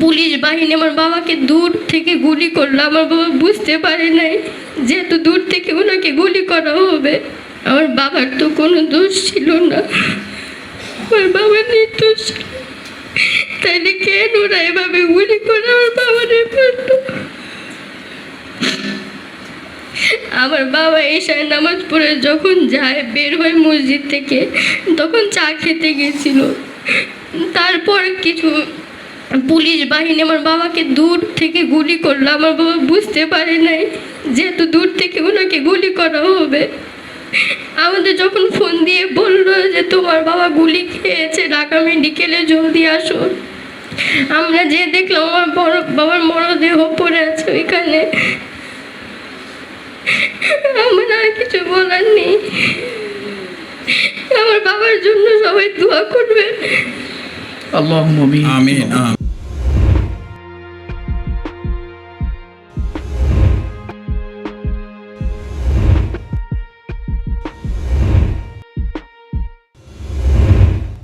Police বাহিনী আমার বাবাকে দূর থেকে গুলি করল। আমার বাবা বুঝতে পারে নাই যেহেতু দূর থেকে ওনাকে গুলি করা হবে। আমার বাবার তো কোনো দোষ ছিল না। আমার বাবা নির্দোষ। তাইলে কেন ওরা এভাবে গুলি করে আমার বাবার করল আমার বাবা এশায় নামাজ পড়ে যখন যায় বের হয় মসজিদ থেকে, তখন চা খেতে গেছিল। তারপর কিছু পুলিশ বাহিনী আমার বাবাকে দূর থেকে গুলি করল। আমার বাবা বুঝতে পারে নাই যেহেতু দূর থেকে ওনাকে গুলি করা হবে। আমাদের যখন ফোন দিয়ে বলল যে তোমার বাবা গুলি খেয়েছে ঢাকা মেডিকেলে জলদি আসো। আমরা যে দেখলাম আমার বড় বাবার মরদেহ পড়ে আছে ওইখানে। আমার আর কিছু বলার নেই। আমার বাবার জন্য সবাই দোয়া করবে আল্লাহ আমিন।